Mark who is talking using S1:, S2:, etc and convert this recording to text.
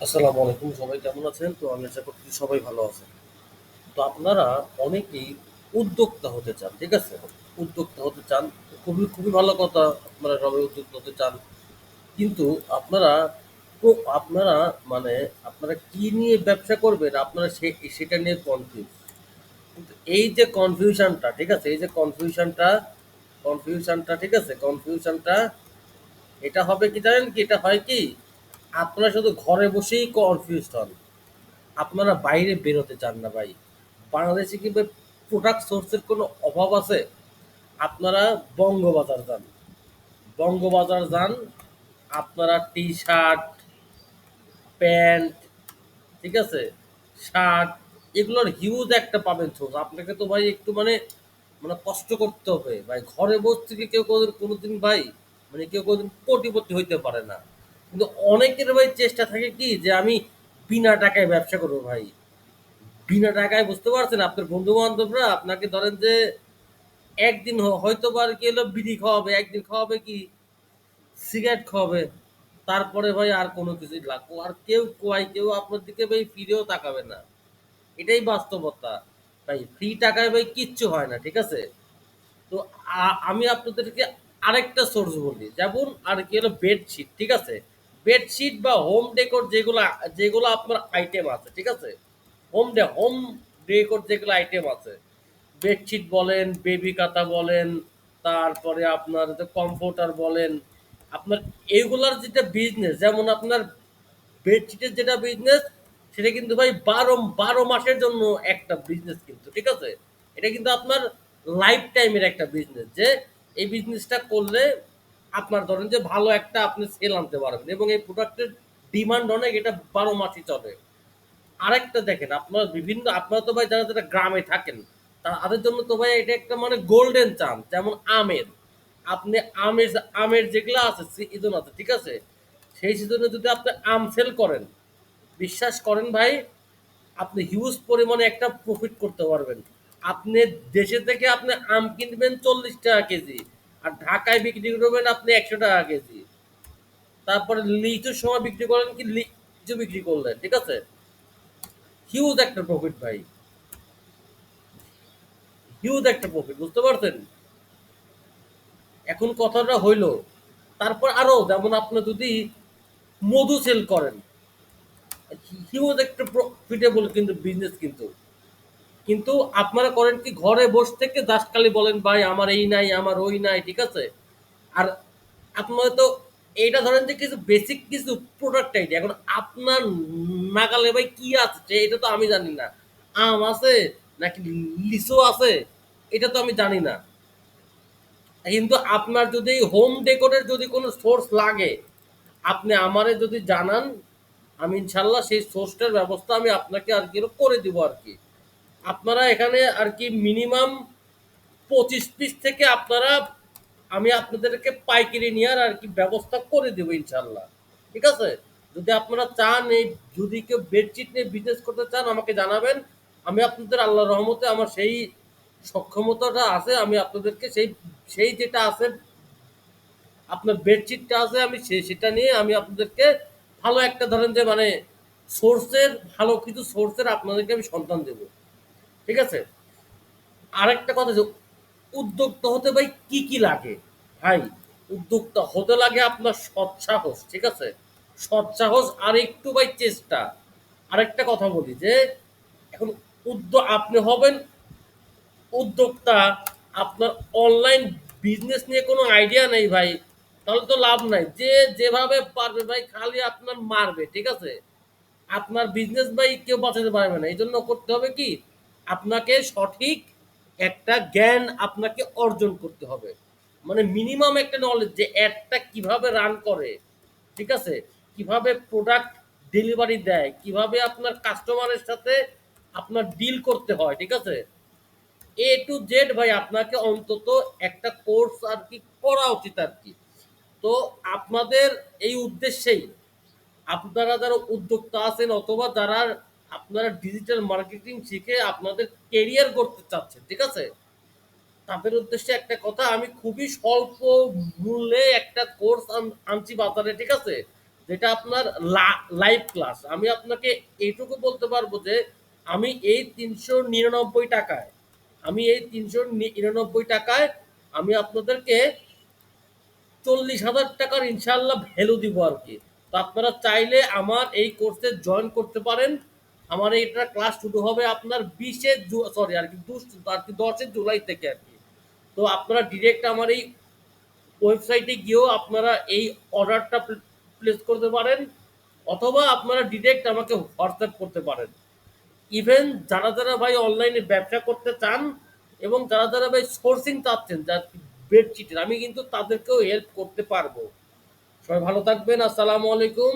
S1: আসসালামু আলাইকুম, সবাই কেমন আছেন? তো আমি আশা করছি সবাই ভালো আছেন। তো আপনারা অনেকেই উদ্যোক্তা হতে চান, ঠিক আছে? উদ্যোক্তা হতে চান, খুবই খুবই ভালো কথা আপনারা সবাই উদ্যোক্তা হতে চান। কিন্তু আপনারা আপনারা মানে আপনারা কি নিয়ে ব্যবসা করবেন? আপনারা সে- সেটা নিয়ে কনফিউজ কিন্তু এই যে কনফিউশনটা ঠিক আছে? এই যে কনফিউশনটা কনফিউশনটা ঠিক আছে? কনফিউশনটা এটা হবে কি জানেন কি? এটা হয় কি? আপনারা শুধু ঘরে বসেই কনফিউজ হন। আপনারা বাইরে বেরোতে চান না ভাই। বাংলাদেশে কি প্রোডাক্ট সোর্সের কোনো অভাব আছে? আপনারা বঙ্গবাজার যান। বঙ্গবাজার যান, আপনারা টি শার্ট প্যান্ট, ঠিক আছে? শার্ট এগুলোর হিউজ একটা পাবেন সোর্স আপনাকে তো ভাই একটু মানে মানে কষ্ট করতে হবে। ভাই ঘরে বসে থেকে কেউ কোনোদিন ভাই মানে কেউ কোনোদিন কোটিপতি হইতে পারে না। কিন্তু অনেকের ভাই চেষ্টা থাকে কি যে আমি বিনা টাকায় ব্যবসা করব ভাই। বিনা টাকায় বুঝতে পারছেন, আপনার বন্ধু বান্ধবরা আপনাকে ধরেন যে একদিন হয়তো বা আর কি হলো বিড়ি খাওয়াবে, একদিন খাওয়াবে কি? সিগারেট খাওয়াবে। তারপরে ভাই আর কোনো কিছুই লাগবো আর কেউ কোয়াই কেউ আপনার দিকে ভাই ফিরেও তাকাবে না। এটাই বাস্তবতা। ভাই, ফ্রি টাকায় ভাই কিচ্ছু হয় না, ঠিক আছে? তো আমি আপনাদেরকে আরেকটা সোর্স বলি। যেমন আর কি হলো বেডশিট ঠিক আছে? বেডশিট বা হোম ডেকোর যেগুলো যেগুলো আপনার আইটেম আছে, ঠিক আছে? হোম ডে, হোম ডেকোর যেগুলো আইটেম আছে। বেডশিট বলেন, বেবি কাতা বলেন, তারপরে আপনার কমফোর্টার বলেন, আপনার এইগুলার যেটা বিজনেস যেমন আপনার বেডশিটের যেটা বিজনেস সেটা কিন্তু ভাই বারো বারো মাসের জন্য একটা বিজনেস কিন্তু, ঠিক আছে? এটা কিন্তু আপনার লাইফ টাইমের একটা বিজনেস যে এই বিজনেসটা করলে আপনার ধরেন যে ভালো একটা আপনি সেল আনতে পারবেন এবং এই প্রোডাক্টের ডিমান্ড অনেক, এটা বারো মাসই চলে। আরেকটা দেখেন, আপনার বিভিন্ন, আপনারা তো ভাই যারা যারা গ্রামে থাকেন তাদের জন্য তো ভাই এটা একটা মানে গোল্ডেন চান্স যেমন আমের। আপনি আমের আমের যেগুলো আছে সিজন আছে, ঠিক আছে? সেই সিজনে যদি আপনি আম সেল করেন, বিশ্বাস করেন ভাই, আপনি হিউজ পরিমাণে একটা প্রফিট করতে পারবেন। আপনি দেশে থেকে আপনি আম কিনবেন চল্লিশ টাকা কেজি। আর ঢাকায় বিক্রি করবেন আপনি একশো টাকা কেজি। তারপরে লিচুর সময় বিক্রি করেন কি? লিচু বিক্রি করলেন, ঠিক আছে? হিউজ একটা প্রফিট ভাই। হিউজ একটা প্রফিট বুঝতে পারছেন? এখন কথাটা হইল, তারপর আরও যেমন আপনি যদি মধু সেল করেন হিউজ একটা প্রফিটেবল কিন্তু বিজনেস কিন্তু। কিন্তু আপনারা করেন কি ঘরে বসে থেকে দাসকালি বলেন, ভাই, আমার এই নাই, আমার ওই নাই, ঠিক আছে? আর আপনারা তো এটা ধরেন যে কিছু বেসিক কিছু প্রোডাক্ট আইডিয়া এখন আপনার নাগালে ভাই কি আছে? এটা তো আমি জানি না। আম আছে নাকি লিচু আছে? এটা তো আমি জানি না। কিন্তু আপনার যদি হোম ডেকোরের যদি কোনো সোর্স লাগে, আপনি আমারে যদি জানান, আমি ইনশাল্লাহ সেই সোর্সটার ব্যবস্থা আমি আপনাকে আর কি করে দিব আর কি। আপনারা এখানে আর কি মিনিমাম পঁচিশ পিস থেকে আপনারা আমি আপনাদেরকে পাইকারি নেওয়ার আর কি ব্যবস্থা করে দেবো ইনশাল্লাহ ঠিক আছে? যদি আপনারা চান এই, যদি কেউ বেডশিট নিয়ে বিজনেস করতে চান, আমাকে জানাবেন। আমি আপনাদের আল্লাহ রহমতে আমার সেই সক্ষমতাটা আছে, আমি আপনাদেরকে সেই সেই যেটা আছে, আপনার বেডশিটটা আছে, আমি সে- সেটা নিয়ে আমি আপনাদেরকে ভালো একটা ধরেন যে মানে সোর্সের ভালো কিছু সোর্সের আপনাদেরকে আমি সন্তান দেব। ঠিক আছে? আরেকটা কথা যে, উদ্যোক্তা হতে ভাই কি কি লাগে? ভাই, উদ্যোক্তা হতে লাগে আপনার সৎ সাহস ঠিক আছে? সৎ সাহস আর একটু ভাই চেষ্টা। আরেকটা কথা বলি যে, এখন উদ্যোগ আপনি হবেন উদ্যোক্তা, আপনার অনলাইন বিজনেস নিয়ে কোনো আইডিয়া নেই ভাই, তাহলে তো লাভ নাই। যে যেভাবে পারবে ভাই, খালি আপনার মারবে, ঠিক আছে? আপনার বিজনেস ভাই কেউ বাঁচাতে পারবে না। এই জন্য করতে হবে কি? আপনাকে সঠিক একটা জ্ঞান আপনাকে অর্জন করতে হবে। মানে মিনিমাম একটা নলেজ যে অ্যাডটা কীভাবে রান করে, ঠিক আছে? কীভাবে প্রোডাক্ট ডেলিভারি দেয়, কীভাবে আপনার কাস্টমারের সাথে আপনার ডিল করতে হয়, ঠিক আছে? এ টু জেড ভাই, আপনাকে অন্তত একটা কোর্স আর কি করা উচিত আর কি। তো আপনাদের এই উদ্দেশ্যেই আপনারা যারা উদ্যোক্তা আছেন অথবা যারা আপনারা ডিজিটাল মার্কেটিং শিখে আপনাদের কেরিয়ার করতে চাচ্ছেন, ঠিক আছে? তাদের উদ্দেশ্যে একটা কথা, আমি খুবই স্বল্প মূল্যে একটা কোর্স আনছি বাজারে, ঠিক আছে? যেটা আপনার লাইভ ক্লাস আমি আপনাকে এইটুকু বলতে পারব যে, আমি এই তিনশো নিরানব্বই টাকায়, আমি এই তিনশো নিরানব্বই টাকায় আমি আপনাদেরকে চল্লিশ হাজার টাকার ইনশাল্লাহ ভ্যালু দিব আর কি। তো আপনারা চাইলে আমার এই কোর্সে জয়েন করতে পারেন। আমার এটা ক্লাস শুরু হবে আপনার বিশে সরি আর কি আর কি দশে জুলাই থেকে আর কি। তো আপনারা ডিরেক্ট আমার এই ওয়েবসাইটে গিয়েও আপনারা এই অর্ডারটা প্লেস করতে পারেন, অথবা আপনারা ডিরেক্ট আমাকে হোয়াটসঅ্যাপ করতে পারেন। ইভেন যারা যারা ভাই অনলাইনে ব্যবসা করতে চান এবং যারা যারা ভাই সোর্সিং চাচ্ছেন যার বেডশিটের, আমি কিন্তু তাদেরকেও হেল্প করতে পারব। সবাই ভালো থাকবেন, আসসালামু আলাইকুম।